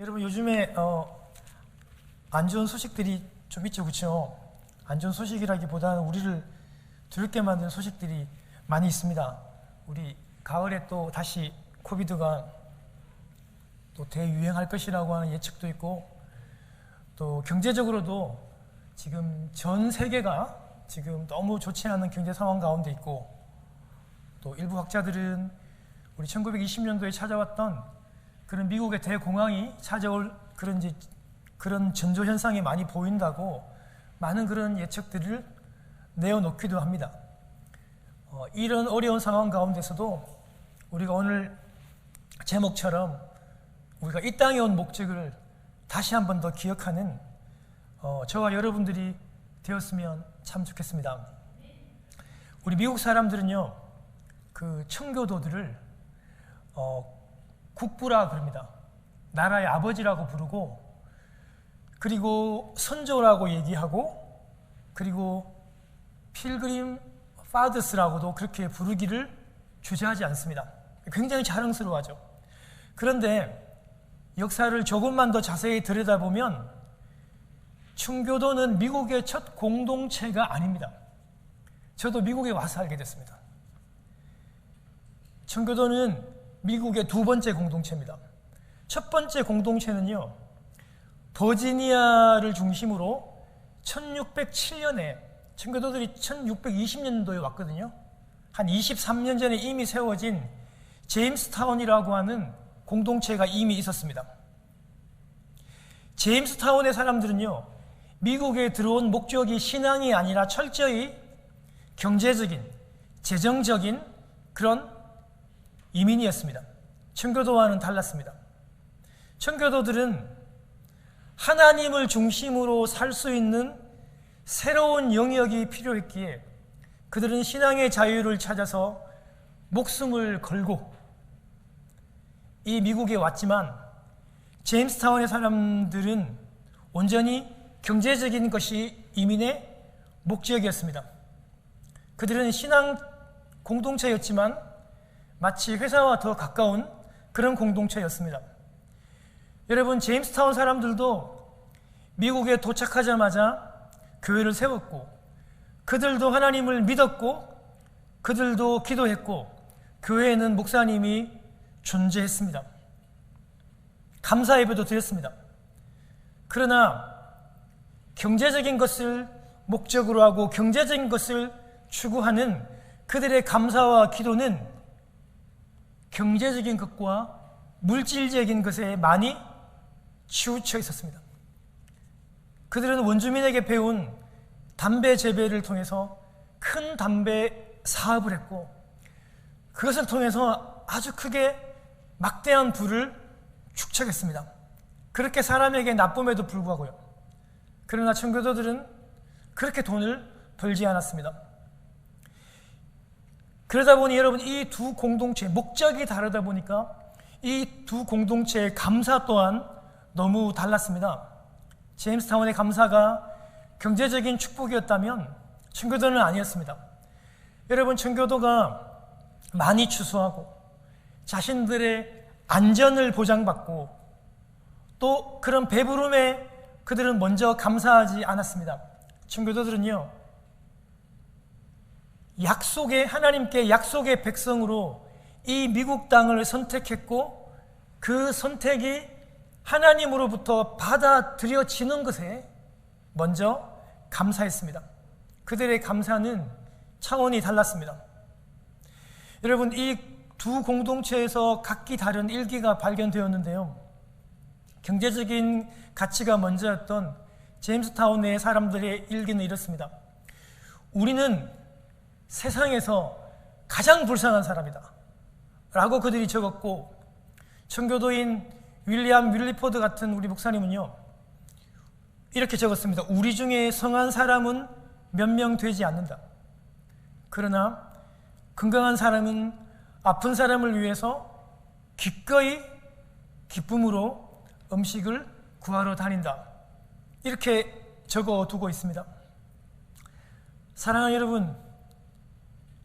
여러분 요즘에 어, 안 좋은 소식들이 좀 있죠, 그렇죠? 안 좋은 소식이라기보다는 우리를 두렵게 만드는 소식들이 많이 있습니다. 우리 가을에 또 다시 코비드가 또 대유행할 것이라고 하는 예측도 있고 또 경제적으로도 지금 전 세계가 지금 너무 좋지 않은 경제 상황 가운데 있고 또 일부 학자들은 우리 1920년도에 찾아왔던 그런 미국의 대공황이 찾아올 그런 이제 그런 전조 현상이 많이 보인다고 많은 그런 예측들을 내어놓기도 합니다. 어, 이런 어려운 상황 가운데서도 우리가 오늘 제목처럼 우리가 이 땅에 온 목적을 다시 한 번 더 기억하는 어, 저와 여러분들이 되었으면 참 좋겠습니다. 우리 미국 사람들은요, 그 청교도들을 어, 국부라 그럽니다. 나라의 아버지라고 부르고, 그리고 선조라고 얘기하고, 그리고 필그림 파더스라고도 그렇게 부르기를 주저하지 않습니다. 굉장히 자랑스러워하죠. 그런데 역사를 조금만 더 자세히 들여다보면 청교도는 미국의 첫 공동체가 아닙니다. 저도 미국에 와서 알게 됐습니다. 청교도는 미국의 두 번째 공동체입니다. 첫 번째 공동체는요, 버지니아를 중심으로 1607년에 청교도들이 1620년도에 왔거든요. 한 23년 전에 이미 세워진 제임스타운이라고 하는 공동체가 이미 있었습니다. 제임스타운의 사람들은요, 미국에 들어온 목적이 신앙이 아니라 철저히 경제적인, 재정적인 그런 이민이었습니다. 청교도와는 달랐습니다. 청교도들은 하나님을 중심으로 살 수 있는 새로운 영역이 필요했기에 그들은 신앙의 자유를 찾아서 목숨을 걸고 이 미국에 왔지만 제임스타운의 사람들은 온전히 경제적인 것이 이민의 목적이었습니다. 그들은 신앙 공동체였지만 마치 회사와 더 가까운 그런 공동체였습니다. 여러분, 제임스타운 사람들도 미국에 도착하자마자 교회를 세웠고, 그들도 하나님을 믿었고, 그들도 기도했고, 교회에는 목사님이 존재했습니다. 감사 예배도 드렸습니다. 그러나 경제적인 것을 목적으로 하고 경제적인 것을 추구하는 그들의 감사와 기도는 경제적인 것과 물질적인 것에 많이 치우쳐 있었습니다. 그들은 원주민에게 배운 담배 재배를 통해서 큰 담배 사업을 했고 그것을 통해서 아주 크게 막대한 부를 축적했습니다. 그렇게 사람에게 나쁨에도 불구하고요. 그러나 청교도들은 그렇게 돈을 벌지 않았습니다. 그러다 보니 여러분 이 두 공동체 목적이 다르다 보니까 이 두 공동체의 감사 또한 너무 달랐습니다. 제임스타운의 감사가 경제적인 축복이었다면 청교도는 아니었습니다. 여러분 청교도가 많이 추수하고 자신들의 안전을 보장받고 또 그런 배부름에 그들은 먼저 감사하지 않았습니다. 청교도들은요, 약속의, 하나님께 약속의 백성으로 이 미국 땅을 선택했고 그 선택이 하나님으로부터 받아들여지는 것에 먼저 감사했습니다. 그들의 감사는 차원이 달랐습니다. 여러분, 이 두 공동체에서 각기 다른 일기가 발견되었는데요. 경제적인 가치가 먼저였던 제임스타운 내 사람들의 일기는 이렇습니다. 우리는 세상에서 가장 불쌍한 사람이다. 라고 그들이 적었고, 청교도인 윌리엄 윌리포드 같은 우리 목사님은요, 이렇게 적었습니다. 우리 중에 성한 사람은 몇 명 되지 않는다. 그러나 건강한 사람은 아픈 사람을 위해서 기꺼이 기쁨으로 음식을 구하러 다닌다. 이렇게 적어 두고 있습니다. 사랑하는 여러분,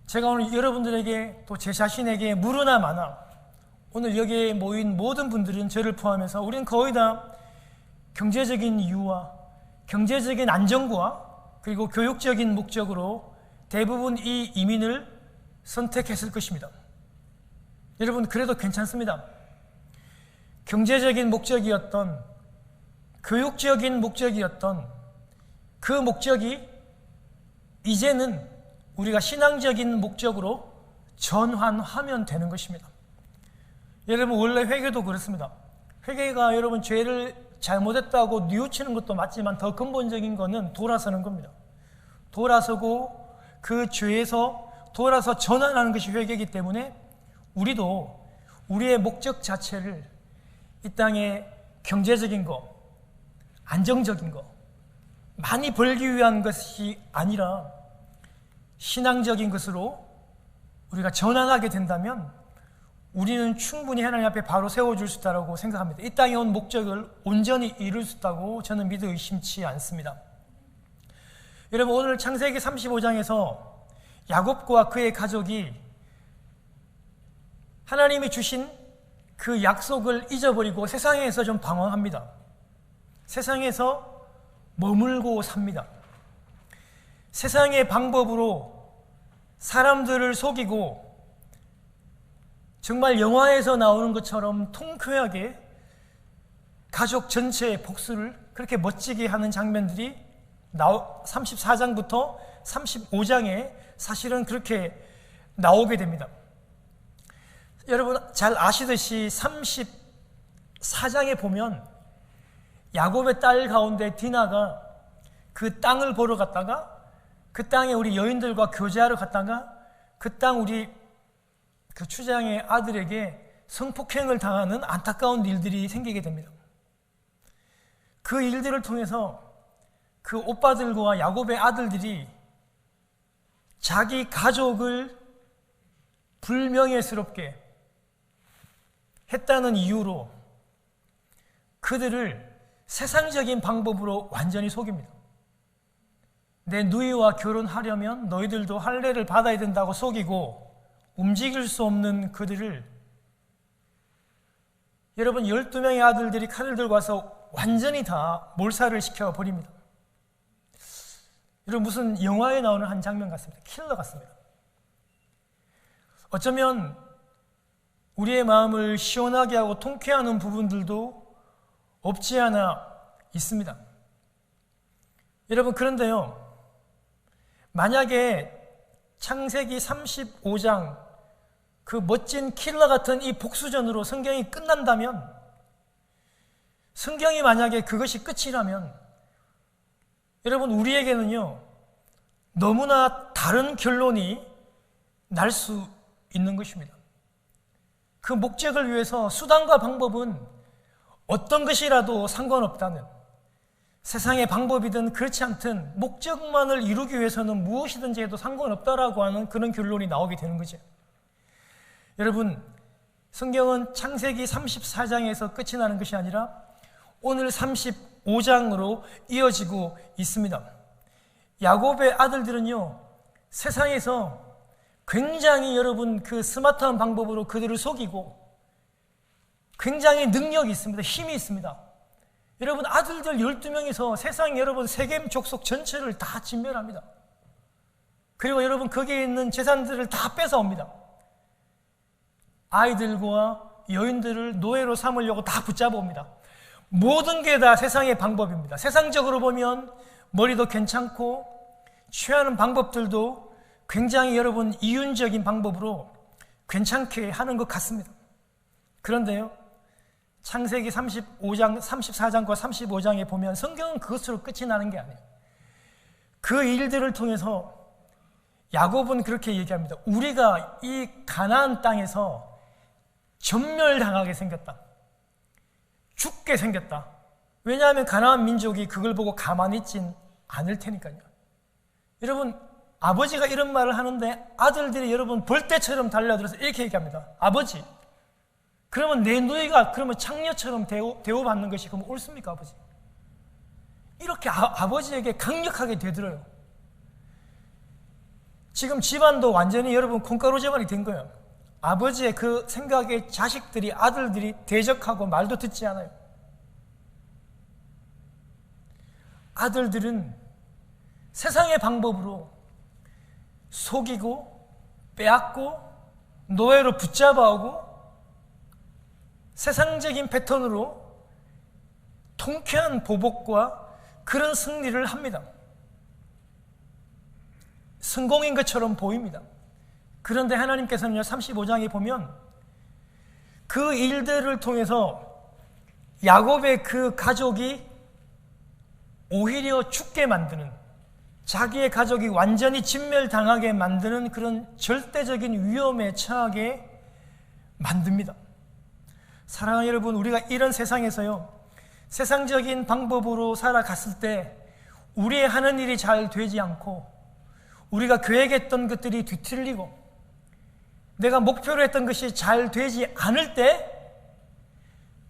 제가 오늘 여러분들에게 또 제 자신에게 물으나 마나 오늘 여기에 모인 모든 분들은 저를 포함해서 우리는 거의 다 경제적인 이유와 경제적인 안정과 그리고 교육적인 목적으로 대부분 이 이민을 선택했을 것입니다. 여러분, 그래도 괜찮습니다. 경제적인 목적이었던, 교육적인 목적이었던 그 목적이 이제는 우리가 신앙적인 목적으로 전환하면 되는 것입니다. 여러분, 원래 회개도 그렇습니다. 회개가 여러분 죄를 잘못했다고 뉘우치는 것도 맞지만 더 근본적인 것은 돌아서는 겁니다. 돌아서고 그 죄에서 돌아서 전환하는 것이 회개이기 때문에 우리도 우리의 목적 자체를 이 땅에 경제적인 거, 안정적인 거, 많이 벌기 위한 것이 아니라 신앙적인 것으로 우리가 전환하게 된다면 우리는 충분히 하나님 앞에 바로 세워줄 수 있다고 생각합니다. 이 땅에 온 목적을 온전히 이룰 수 있다고 저는 믿어 의심치 않습니다. 여러분 오늘 창세기 35장에서 야곱과 그의 가족이 하나님이 주신 그 약속을 잊어버리고 세상에서 좀 방황합니다. 세상에서 머물고 삽니다. 세상의 방법으로 사람들을 속이고 정말 영화에서 나오는 것처럼 통쾌하게 가족 전체의 복수를 그렇게 멋지게 하는 장면들이 34장부터 35장에 사실은 그렇게 나오게 됩니다. 여러분 잘 아시듯이 34장에 보면 야곱의 딸 가운데 디나가 그 땅을 보러 갔다가 그 땅에 우리 여인들과 교제하러 갔다가 그 땅 우리 그 추장의 아들에게 성폭행을 당하는 안타까운 일들이 생기게 됩니다. 그 일들을 통해서 그 오빠들과 야곱의 아들들이 자기 가족을 불명예스럽게 했다는 이유로 그들을 세상적인 방법으로 완전히 속입니다. 내 누이와 결혼하려면 너희들도 할례를 받아야 된다고 속이고 움직일 수 없는 그들을 여러분 12명의 아들들이 칼을 들고 와서 완전히 다 몰살을 시켜 버립니다. 여러분 무슨 영화에 나오는 한 장면 같습니다. 킬러 같습니다. 어쩌면 우리의 마음을 시원하게 하고 통쾌하는 부분들도 없지 않아 있습니다. 여러분 그런데요. 만약에 창세기 35장 그 멋진 킬러 같은 이 복수전으로 성경이 끝난다면 성경이 만약에 그것이 끝이라면 여러분 우리에게는요 너무나 다른 결론이 날 수 있는 것입니다. 그 목적을 위해서 수단과 방법은 어떤 것이라도 상관없다는 세상의 방법이든 그렇지 않든 목적만을 이루기 위해서는 무엇이든지 해도 상관없다라고 하는 그런 결론이 나오게 되는 거죠. 여러분, 성경은 창세기 34장에서 끝이 나는 것이 아니라 오늘 35장으로 이어지고 있습니다. 야곱의 아들들은요, 세상에서 굉장히 여러분 그 스마트한 방법으로 그들을 속이고 굉장히 능력이 있습니다. 힘이 있습니다. 여러분 아들들 12명이서 세상 여러분 세겜 족속 전체를 다 진멸합니다. 그리고 여러분 거기에 있는 재산들을 다 뺏어옵니다. 아이들과 여인들을 노예로 삼으려고 다 붙잡아옵니다. 모든 게 다 세상의 방법입니다. 세상적으로 보면 머리도 괜찮고 취하는 방법들도 굉장히 여러분 이윤적인 방법으로 괜찮게 하는 것 같습니다. 그런데요, 창세기 35장, 34장과 35장에 보면 성경은 그것으로 끝이 나는 게 아니에요. 그 일들을 통해서 야곱은 그렇게 얘기합니다. 우리가 이 가나안 땅에서 전멸당하게 생겼다. 죽게 생겼다. 왜냐하면 가나안 민족이 그걸 보고 가만히 있진 않을 테니까요. 여러분, 아버지가 이런 말을 하는데 아들들이 여러분 벌떼처럼 달려들어서 이렇게 얘기합니다. 아버지, 그러면 내 누이가 그러면 창녀처럼 대우, 대우받는 것이 그럼 옳습니까, 아버지? 이렇게 아, 버지에게 강력하게 되들어요. 지금 집안도 완전히 여러분 콩가루 집안이 된 거예요. 아버지의 그 생각에 자식들이 아들들이 대적하고 말도 듣지 않아요. 아들들은 세상의 방법으로 속이고 빼앗고 노예로 붙잡아오고 세상적인 패턴으로 통쾌한 보복과 그런 승리를 합니다. 성공인 것처럼 보입니다. 그런데 하나님께서는요, 35장에 보면 그 일들을 통해서 야곱의 그 가족이 오히려 죽게 만드는 자기의 가족이 완전히 진멸당하게 만드는 그런 절대적인 위험에 처하게 만듭니다. 사랑하는 여러분, 우리가 이런 세상에서요, 세상적인 방법으로 살아갔을 때 우리의 하는 일이 잘 되지 않고 우리가 계획했던 것들이 뒤틀리고 내가 목표로 했던 것이 잘 되지 않을 때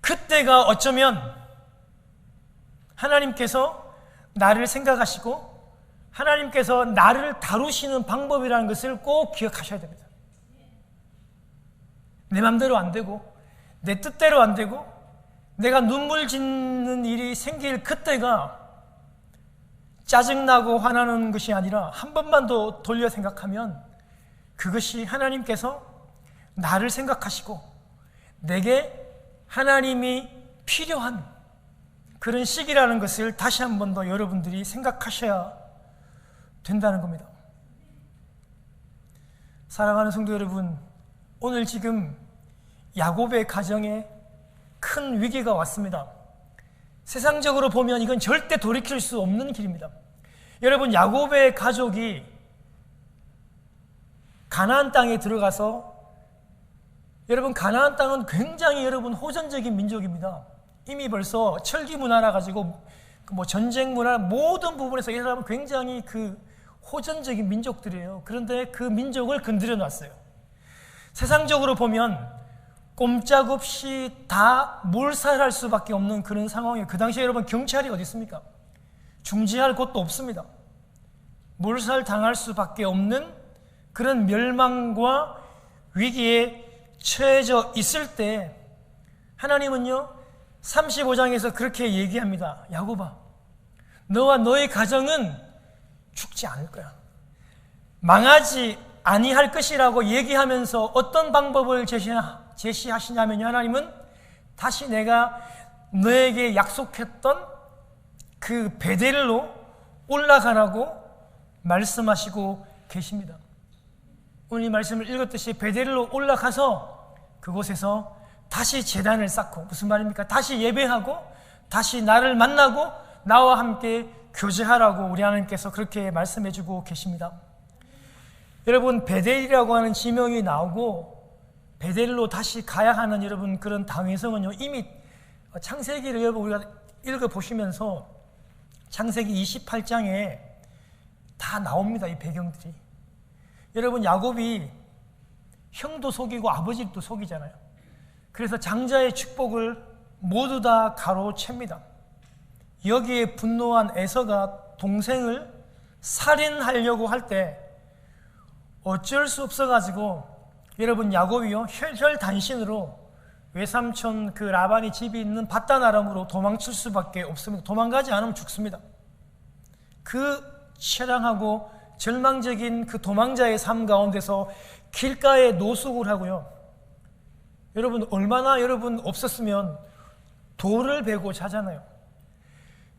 그때가 어쩌면 하나님께서 나를 생각하시고 하나님께서 나를 다루시는 방법이라는 것을 꼭 기억하셔야 됩니다. 내 맘대로 안 되고 내 뜻대로 안 되고 내가 눈물 짓는 일이 생길 그때가 짜증나고 화나는 것이 아니라 한 번만 더 돌려 생각하면 그것이 하나님께서 나를 생각하시고 내게 하나님이 필요한 그런 시기라는 것을 다시 한 번 더 여러분들이 생각하셔야 된다는 겁니다. 사랑하는 성도 여러분, 오늘 지금 야곱의 가정에 큰 위기가 왔습니다. 세상적으로 보면 이건 절대 돌이킬 수 없는 길입니다. 여러분, 야곱의 가족이 가나안 땅에 들어가서 여러분 가나안 땅은 굉장히 여러분 호전적인 민족입니다. 이미 벌써 철기 문화라 가지고 뭐 전쟁 문화 모든 부분에서 이 사람은 굉장히 그 호전적인 민족들이에요. 그런데 그 민족을 건드려 놨어요. 세상적으로 보면 꼼짝없이 다 몰살할 수밖에 없는 그런 상황이에요. 그 당시에 여러분 경찰이 어디 있습니까? 중지할 곳도 없습니다. 몰살 당할 수밖에 없는 그런 멸망과 위기에 처해져 있을 때 하나님은요 35장에서 그렇게 얘기합니다. 야곱아, 너와 너의 가정은 죽지 않을 거야. 망하지 아니할 것이라고 얘기하면서 어떤 방법을 제시하 시냐면 하나님은 다시 내가 너에게 약속했던 그 베델로 올라가라고 말씀하시고 계십니다. 오늘 이 말씀을 읽었듯이 베델로 올라가서 그곳에서 다시 재단을 쌓고 무슨 말입니까? 다시 예배하고 다시 나를 만나고 나와 함께 교제하라고 우리 하나님께서 그렇게 말씀해 주고 계십니다. 여러분 베델이라고 하는 지명이 나오고 베델로 다시 가야 하는 여러분 그런 당위성은요 이미 창세기를 여러분 우리가 읽어 보시면서 창세기 28장에 다 나옵니다 이 배경들이. 여러분 야곱이 형도 속이고 아버지도 속이잖아요. 그래서 장자의 축복을 모두 다 가로챕니다. 여기에 분노한 에서가 동생을 살인하려고 할 때 어쩔 수 없어가지고 여러분 야곱이요 혈혈단신으로 외삼촌 그 라반이 집이 있는 바다나람으로 도망칠 수밖에 없습니다. 도망가지 않으면 죽습니다. 그 처량하고 절망적인 그 도망자의 삶 가운데서 길가에 노숙을 하고요. 여러분 얼마나 여러분 없었으면 돌을 베고 자잖아요.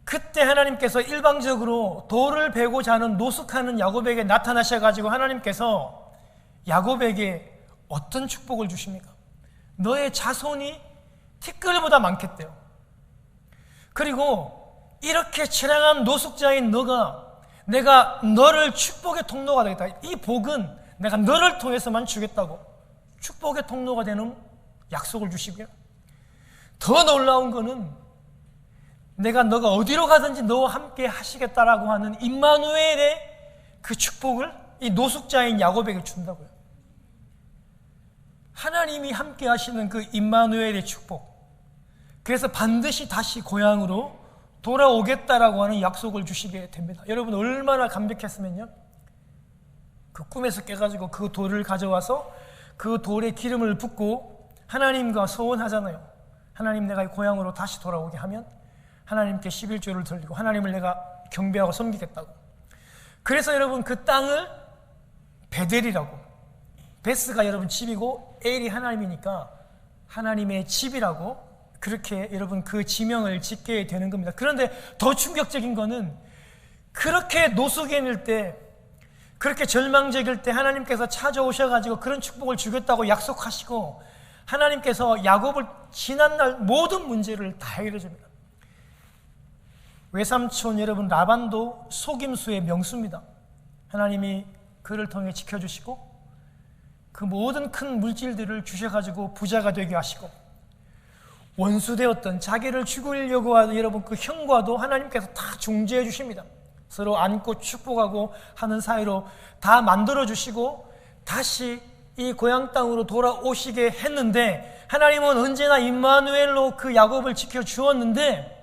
그때 하나님께서 일방적으로 돌을 베고 자는 노숙하는 야곱에게 나타나셔 가지고 하나님께서 야곱에게 어떤 축복을 주십니까? 너의 자손이 티끌보다 많겠대요. 그리고 이렇게 처량한 노숙자인 너가 내가 너를 축복의 통로가 되겠다. 이 복은 내가 너를 통해서만 주겠다고 축복의 통로가 되는 약속을 주시고요. 더 놀라운 거는 내가 너가 어디로 가든지 너와 함께 하시겠다라고 하는 임마누엘의 그 축복을 이 노숙자인 야곱에게 준다고요. 하나님이 함께 하시는 그 임마누엘의 축복. 그래서 반드시 다시 고향으로 돌아오겠다라고 하는 약속을 주시게 됩니다. 여러분 얼마나 감격했으면요. 그 꿈에서 깨가지고 그 돌을 가져와서 그 돌에 기름을 붓고 하나님과 소원하잖아요. 하나님 내가 이 고향으로 다시 돌아오게 하면 하나님께 11조를 돌리고 하나님을 내가 경배하고 섬기겠다고. 그래서 여러분 그 땅을 베델이라고 베스가 여러분 집이고 엘이 하나님이니까 하나님의 집이라고 그렇게 여러분 그 지명을 짓게 되는 겁니다. 그런데 더 충격적인 거는 그렇게 노숙인일 때 그렇게 절망적일 때 하나님께서 찾아오셔가지고 그런 축복을 주겠다고 약속하시고 하나님께서 야곱을 지난날 모든 문제를 다 해결해 줍니다. 외삼촌 여러분 라반도 속임수의 명수입니다. 하나님이 그를 통해 지켜주시고 그 모든 큰 물질들을 주셔가지고 부자가 되게 하시고 원수되었던 자기를 죽이려고 하는 여러분 그 형과도 하나님께서 다 중재해 주십니다. 서로 안고 축복하고 하는 사이로 다 만들어 주시고 다시 이 고향 땅으로 돌아오시게 했는데 하나님은 언제나 임마누엘로 그 야곱을 지켜 주었는데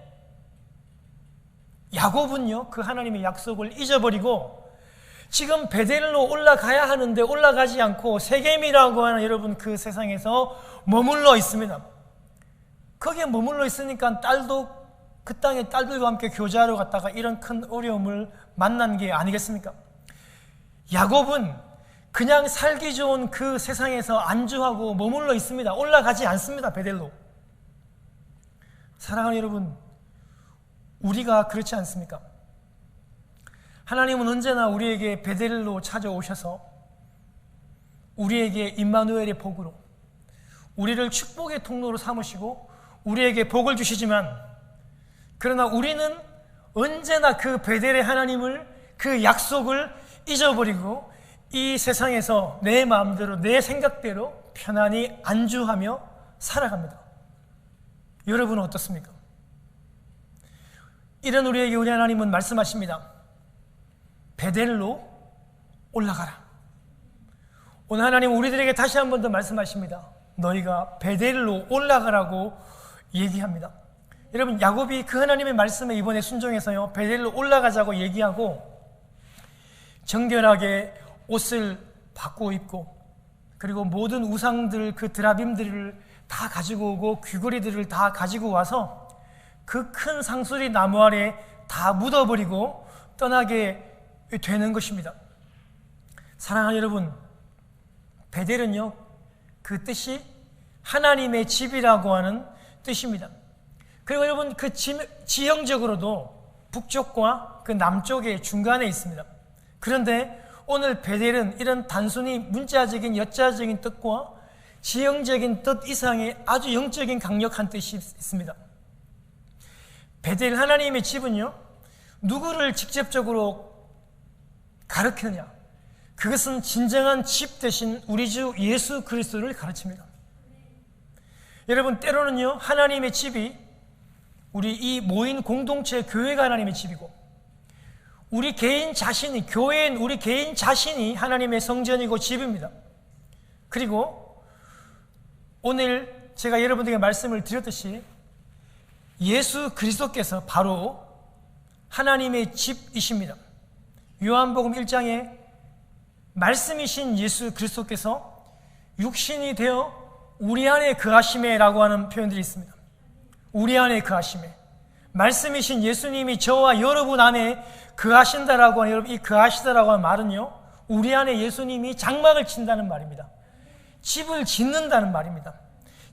야곱은요 그 하나님의 약속을 잊어버리고 지금 베델로 올라가야 하는데 올라가지 않고 세겜이라고 하는 여러분 그 세상에서 머물러 있습니다. 거기에 머물러 있으니까 딸도 그 땅에 딸들과 함께 교제하러 갔다가 이런 큰 어려움을 만난 게 아니겠습니까? 야곱은 그냥 살기 좋은 그 세상에서 안주하고 머물러 있습니다. 올라가지 않습니다. 베델로. 사랑하는 여러분, 우리가 그렇지 않습니까? 하나님은 언제나 우리에게 베델로 찾아오셔서 우리에게 임마누엘의 복으로 우리를 축복의 통로로 삼으시고 우리에게 복을 주시지만 그러나 우리는 언제나 그 베델의 하나님을 그 약속을 잊어버리고 이 세상에서 내 마음대로 내 생각대로 편안히 안주하며 살아갑니다. 여러분은 어떻습니까? 이런 우리에게 우리 하나님은 말씀하십니다. 베델로 올라가라. 오늘 하나님 우리들에게 다시 한 번 더 말씀하십니다. 너희가 베델로 올라가라고 얘기합니다. 여러분 야곱이 그 하나님의 말씀에 이번에 순종해서요 베델로 올라가자고 얘기하고 정결하게 옷을 바꾸어 입고 그리고 모든 우상들 그 드라빔들을 다 가지고 오고 귀걸이들을 다 가지고 와서 그 큰 상수리 나무 아래 다 묻어버리고 떠나게 되는 것입니다. 사랑하는 여러분, 베델은요, 그 뜻이 하나님의 집이라고 하는 뜻입니다. 그리고 여러분, 그 지, 지형적으로도 북쪽과 그 남쪽의 중간에 있습니다. 그런데 오늘 베델은 이런 단순히 문자적인 여자적인 뜻과 지형적인 뜻 이상의 아주 영적인 강력한 뜻이 있습니다. 베델 하나님의 집은요, 누구를 직접적으로 가르치느냐? 그것은 진정한 집 대신 우리 주 예수 그리스도를 가르칩니다. 여러분, 때로는요, 하나님의 집이 우리 이 모인 공동체 교회가 하나님의 집이고, 우리 개인 자신이, 교회인 우리 개인 자신이 하나님의 성전이고 집입니다. 그리고 오늘 제가 여러분들에게 말씀을 드렸듯이 예수 그리스도께서 바로 하나님의 집이십니다. 요한복음 1장에 말씀이신 예수 그리스도께서 육신이 되어 우리 안에 그하심에라고 하는 표현들이 있습니다. 우리 안에 그하심에. 말씀이신 예수님이 저와 여러분 안에 그하신다라고 하는 여러분 이 그하시다라고 하는 말은요. 우리 안에 예수님이 장막을 친다는 말입니다. 집을 짓는다는 말입니다.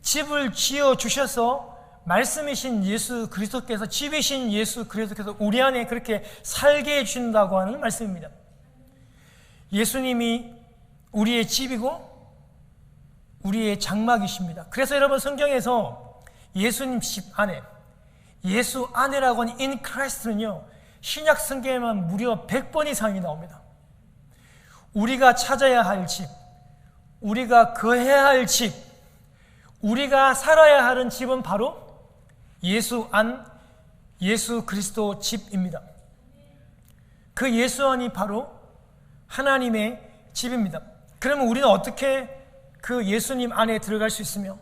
집을 지어 주셔서 말씀이신 예수 그리스도께서 집이신 예수 그리스도께서 우리 안에 그렇게 살게 해준다고 하는 말씀입니다. 예수님이 우리의 집이고 우리의 장막이십니다. 그래서 여러분 성경에서 예수님 집 안에 예수 안에라고 하는 in Christ는요 신약 성경에만 무려 100번 이상이 나옵니다. 우리가 찾아야 할 집, 우리가 거해야 할 집, 우리가 살아야 하는 집은 바로 예수 안, 예수 그리스도 집입니다. 그 예수 안이 바로 하나님의 집입니다. 그러면 우리는 어떻게 그 예수님 안에 들어갈 수 있으며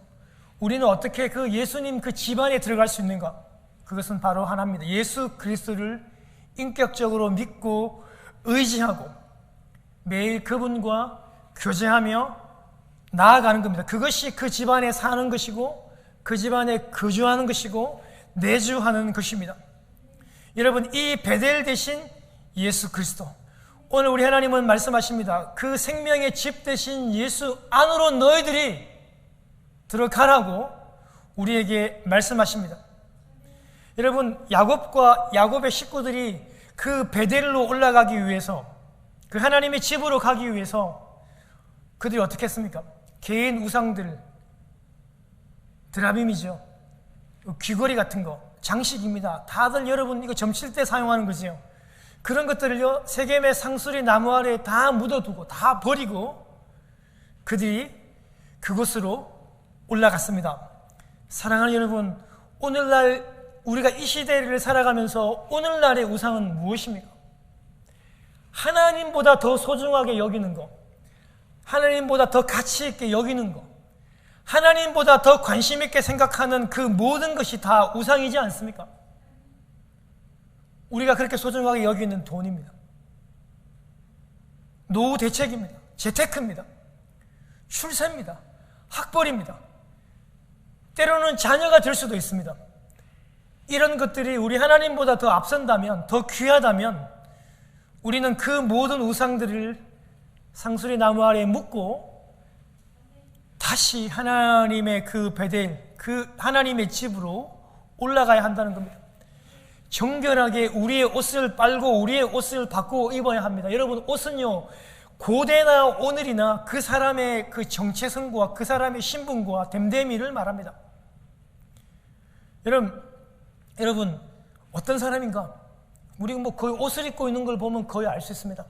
우리는 어떻게 그 예수님 그 집 안에 들어갈 수 있는가? 그것은 바로 하나입니다. 예수 그리스도를 인격적으로 믿고 의지하고 매일 그분과 교제하며 나아가는 겁니다. 그것이 그 집안에 사는 것이고 그 집안에 거주하는 것이고 내주하는 것입니다. 여러분 이 베델 대신 예수 그리스도 오늘 우리 하나님은 말씀하십니다. 그 생명의 집 대신 예수 안으로 너희들이 들어가라고 우리에게 말씀하십니다. 여러분 야곱과 야곱의 식구들이 그 베델로 올라가기 위해서 그 하나님의 집으로 가기 위해서 그들이 어떻게 했습니까? 개인 우상들 드라빔이죠. 귀걸이 같은 거 장식입니다. 다들 여러분 이거 점칠 때 사용하는 거지요. 그런 것들을요 세겜의 상수리 나무 아래 다 묻어두고 다 버리고 그들이 그곳으로 올라갔습니다. 사랑하는 여러분, 오늘날 우리가 이 시대를 살아가면서 오늘날의 우상은 무엇입니까? 하나님보다 더 소중하게 여기는 것, 하나님보다 더 가치 있게 여기는 것, 하나님보다 더 관심 있게 생각하는 그 모든 것이 다 우상이지 않습니까? 우리가 그렇게 소중하게 여기는 돈입니다. 노후 대책입니다. 재테크입니다. 출세입니다. 학벌입니다. 때로는 자녀가 될 수도 있습니다. 이런 것들이 우리 하나님보다 더 앞선다면, 더 귀하다면, 우리는 그 모든 우상들을 상수리 나무 아래에 묻고 다시 하나님의 그 베델, 그 하나님의 집으로 올라가야 한다는 겁니다. 정결하게 우리의 옷을 빨고 우리의 옷을 바꾸어 입어야 합니다. 여러분, 옷은요, 고대나 오늘이나 그 사람의 그 정체성과 그 사람의 신분과 됨됨이를 말합니다. 여러분, 여러분, 어떤 사람인가? 우리 뭐 거의 옷을 입고 있는 걸 보면 거의 알 수 있습니다.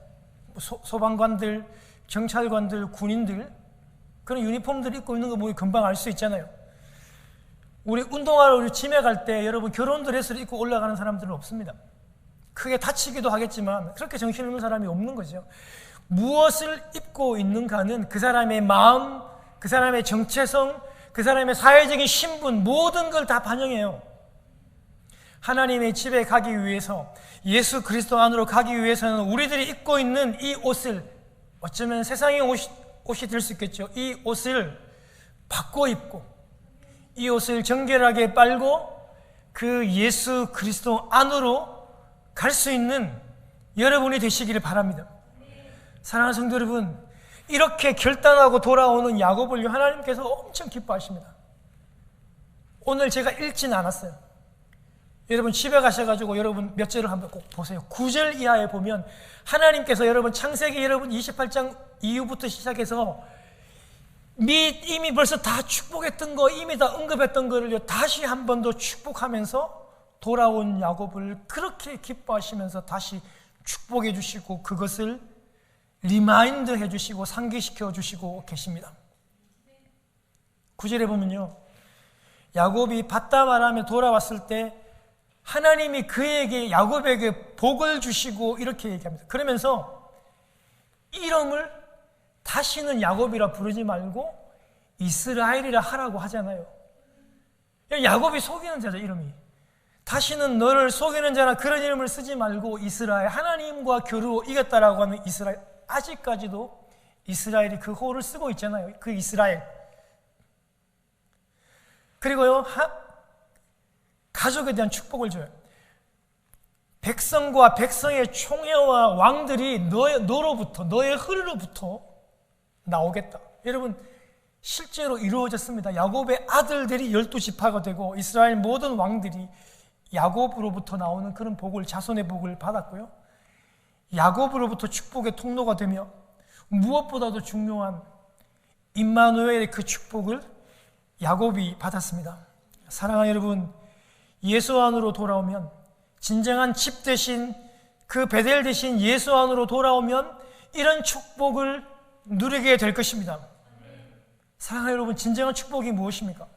뭐 소, 소방관들, 경찰관들, 군인들, 그런 유니폼들 입고 있는 거 보면 금방 알 수 있잖아요. 우리 운동하러 우리 짐에 갈 때 여러분 결혼 드레스를 입고 올라가는 사람들은 없습니다. 크게 다치기도 하겠지만 그렇게 정신 없는 사람이 없는 거죠. 무엇을 입고 있는가는 그 사람의 마음, 그 사람의 정체성, 그 사람의 사회적인 신분 모든 걸 다 반영해요. 하나님의 집에 가기 위해서 예수 그리스도 안으로 가기 위해서는 우리들이 입고 있는 이 옷을 어쩌면 세상의 옷이, 옷이 될 수 있겠죠. 이 옷을 바꿔 입고 이 옷을 정결하게 빨고 그 예수 그리스도 안으로 갈 수 있는 여러분이 되시기를 바랍니다. 사랑하는 성도 여러분, 이렇게 결단하고 돌아오는 야곱을 하나님께서 엄청 기뻐하십니다. 오늘 제가 읽진 않았어요. 여러분 집에 가셔가지고 여러분 몇 절을 한번 꼭 보세요. 9절 이하에 보면 하나님께서 여러분 창세기 여러분 28장 이후부터 시작해서 미 이미 벌써 다 축복했던 거 이미 다 언급했던 거를 다시 한 번 더 축복하면서 돌아온 야곱을 그렇게 기뻐하시면서 다시 축복해 주시고 그것을 리마인드 해 주시고 상기시켜 주시고 계십니다. 구절에 보면요. 야곱이 바다바람에 돌아왔을 때 하나님이 그에게 야곱에게 복을 주시고 이렇게 얘기합니다. 그러면서 이름을 다시는 야곱이라 부르지 말고 이스라엘이라 하라고 하잖아요. 야곱이 속이는 자죠, 이름이. 다시는 너를 속이는 자나 그런 이름을 쓰지 말고 이스라엘, 하나님과 교류로 이겼다라고 하는 이스라엘, 아직까지도 이스라엘이 그 호를 쓰고 있잖아요. 그 이스라엘. 그리고요, 하, 가족에 대한 축복을 줘요. 백성과 백성의 총회와 왕들이 너, 너로부터, 너의 흐르로부터 나오겠다. 여러분, 실제로 이루어졌습니다. 야곱의 아들들이 열두 지파가 되고 이스라엘 모든 왕들이 야곱으로부터 나오는 그런 복을, 자손의 복을 받았고요. 야곱으로부터 축복의 통로가 되며 무엇보다도 중요한 임마누엘의 그 축복을 야곱이 받았습니다. 사랑하는 여러분, 예수 안으로 돌아오면 진정한 집 대신 그 베델 대신 예수 안으로 돌아오면 이런 축복을 누리게 될 것입니다. 사랑하는 여러분, 진정한 축복이 무엇입니까?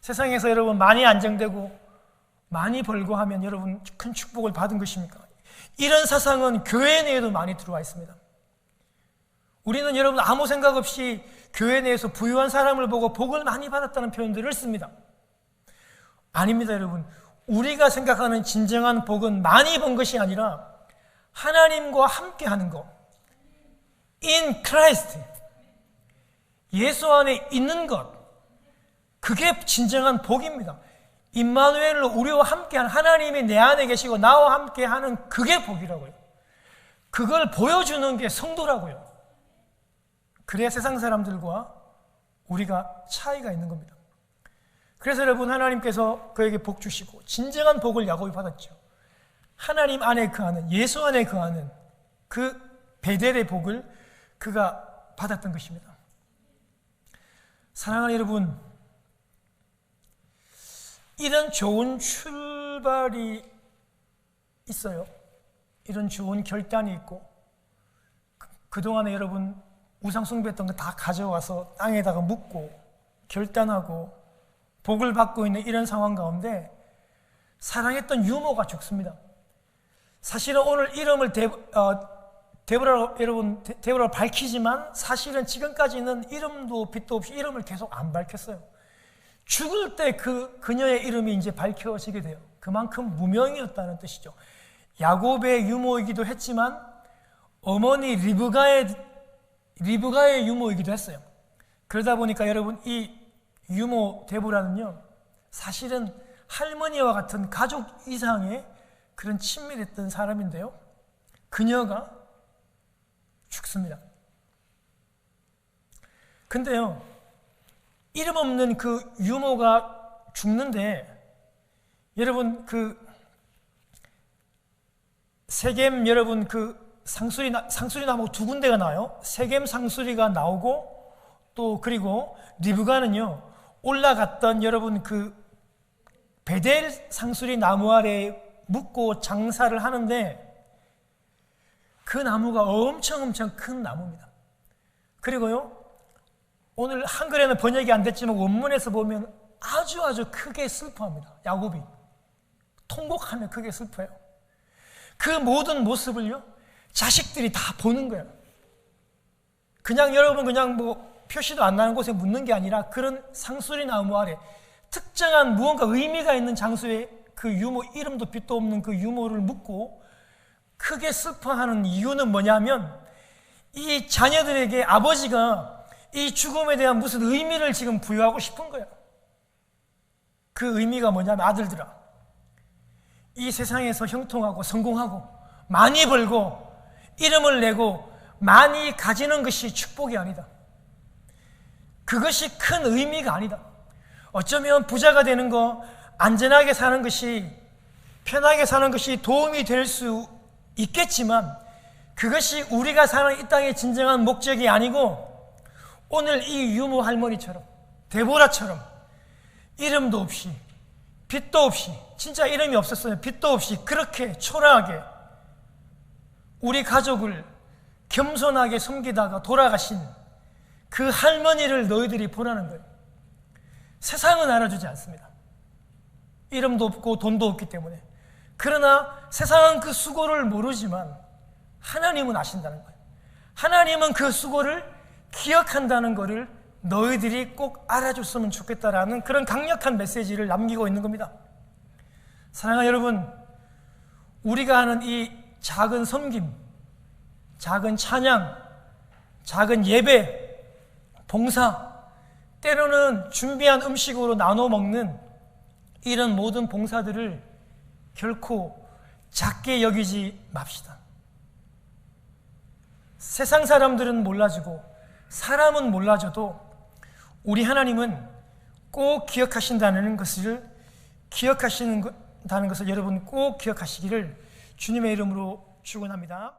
세상에서 여러분 많이 안정되고 많이 벌고 하면 여러분 큰 축복을 받은 것입니까? 이런 사상은 교회 내에도 많이 들어와 있습니다. 우리는 여러분 아무 생각 없이 교회 내에서 부유한 사람을 보고 복을 많이 받았다는 표현들을 씁니다. 아닙니다, 여러분. 우리가 생각하는 진정한 복은 많이 본 것이 아니라 하나님과 함께 하는 것. In Christ. 예수 안에 있는 것, 그게 진정한 복입니다. 임마누엘로 우리와 함께하는 하나님이 내 안에 계시고 나와 함께하는 그게 복이라고요. 그걸 보여주는 게 성도라고요. 그래야 세상 사람들과 우리가 차이가 있는 겁니다. 그래서 여러분 하나님께서 그에게 복 주시고 진정한 복을 야곱이 받았죠. 하나님 안에 거하는 예수 안에 거하는 그 베델의 복을 그가 받았던 것입니다. 사랑하는 여러분, 이런 좋은 출발이 있어요. 이런 좋은 결단이 있고 그- 그동안에 여러분 우상숭배했던 거 다 가져와서 땅에다가 묻고 결단하고 복을 받고 있는 이런 상황 가운데 사랑했던 유모가 죽습니다. 사실은 오늘 이름을 데, 어, 데브라 여러분 데- 데브라로 밝히지만 사실은 지금까지는 이름도 빛도 없이 이름을 계속 안 밝혔어요. 죽을 때 그 그녀의 이름이 이제 밝혀지게 돼요. 그만큼 무명이었다는 뜻이죠. 야곱의 유모이기도 했지만 어머니 리브가의 리브가의 유모이기도 했어요. 그러다 보니까 여러분 이 유모 데브라는요 사실은 할머니와 같은 가족 이상의 그런 친밀했던 사람인데요. 그녀가 죽습니다. 근데요, 이름 없는 그 유모가 죽는데, 여러분, 그, 세겜 여러분 그 상수리, 나- 상수리 나무 두 군데가 나요. 세겜 상수리가 나오고, 또 그리고 리브가는요, 올라갔던 여러분 그 베델 상수리 나무 아래 묵고 장사를 하는데, 그 나무가 엄청 엄청 큰 나무입니다. 그리고요, 오늘 한글에는 번역이 안 됐지만 원문에서 보면 아주 아주 크게 슬퍼합니다. 야곱이. 통곡하며 크게 슬퍼요. 그 모든 모습을요, 자식들이 다 보는 거예요. 그냥 여러분 그냥 뭐 표시도 안 나는 곳에 묻는 게 아니라 그런 상수리 나무 아래 특정한 무언가 의미가 있는 장소에 그 유모, 이름도 빛도 없는 그 유모를 묻고 크게 슬퍼하는 이유는 뭐냐면 이 자녀들에게 아버지가 이 죽음에 대한 무슨 의미를 지금 부여하고 싶은 거예요. 그 의미가 뭐냐면 아들들아, 이 세상에서 형통하고 성공하고 많이 벌고 이름을 내고 많이 가지는 것이 축복이 아니다. 그것이 큰 의미가 아니다. 어쩌면 부자가 되는 거, 안전하게 사는 것이, 편하게 사는 것이 도움이 될 수 있겠지만, 그것이 우리가 사는 이 땅의 진정한 목적이 아니고, 오늘 이 유모 할머니처럼, 데보라처럼, 이름도 없이, 빛도 없이, 진짜 이름이 없었어요. 빛도 없이, 그렇게 초라하게, 우리 가족을 겸손하게 섬기다가 돌아가신 그 할머니를 너희들이 보라는 거예요. 세상은 알아주지 않습니다. 이름도 없고 돈도 없기 때문에. 그러나 세상은 그 수고를 모르지만 하나님은 아신다는 거예요. 하나님은 그 수고를 기억한다는 것을 너희들이 꼭 알아줬으면 좋겠다라는 그런 강력한 메시지를 남기고 있는 겁니다. 사랑하는 여러분, 우리가 하는 이 작은 섬김, 작은 찬양, 작은 예배, 봉사, 때로는 준비한 음식으로 나눠 먹는 이런 모든 봉사들을 결코 작게 여기지 맙시다. 세상 사람들은 몰라주고 사람은 몰라줘도 우리 하나님은 꼭 기억하신다는 것을 기억하시는 다는 것을 여러분 꼭 기억하시기를 주님의 이름으로 축원합니다.